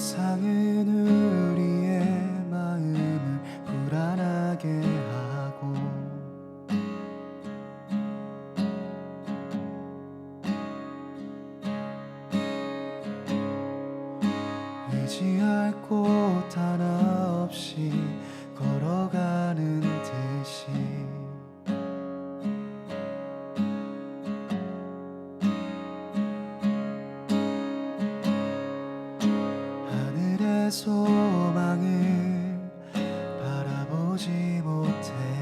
세상은 우리의 마음을 불안하게 하고 의지할 곳 하나 없이 소망을 바라보지 못해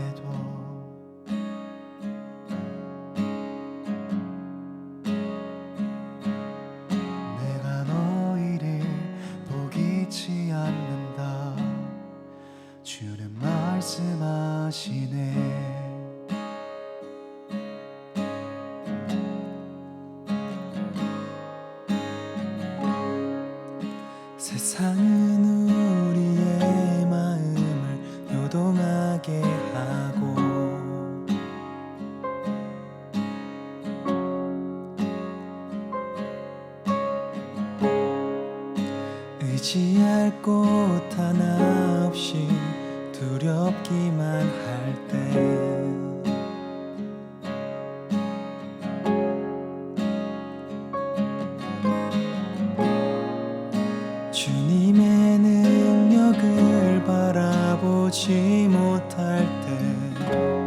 의지할 곳 하나 없이 두렵기만 할 때. 주님의 능력을 바라보지 못할 때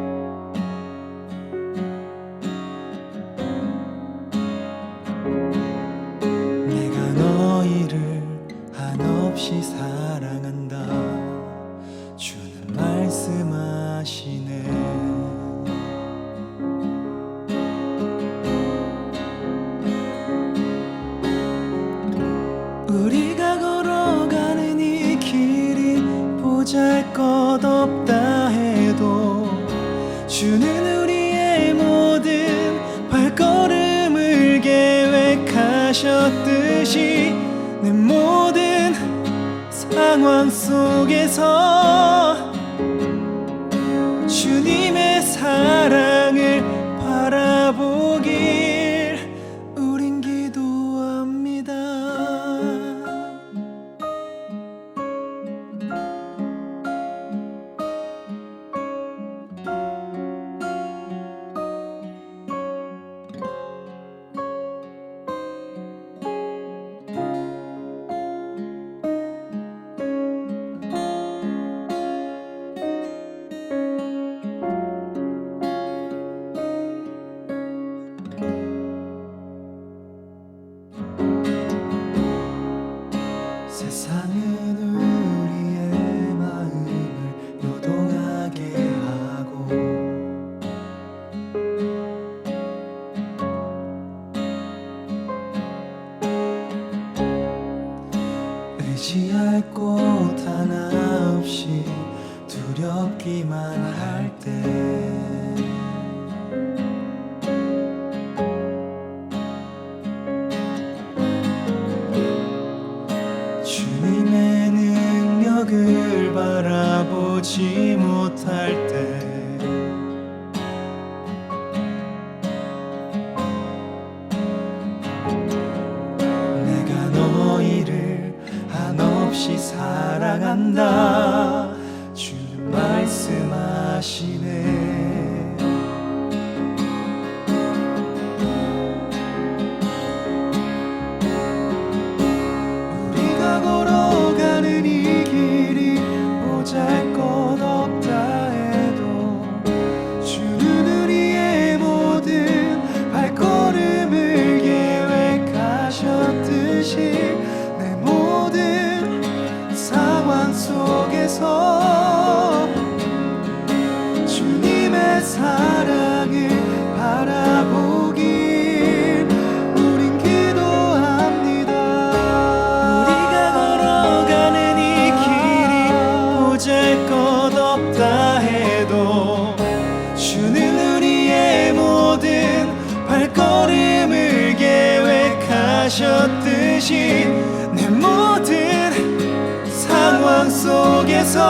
주는 우리의 모든 발걸음을 계획하셨듯이 내 모든 상황 속에서 주님의 사랑 능력을 바라보지 못할 때 내가 너희를 한없이 사랑한다. 주는 말씀하시네 하셨듯이 내 모든 상황 속에서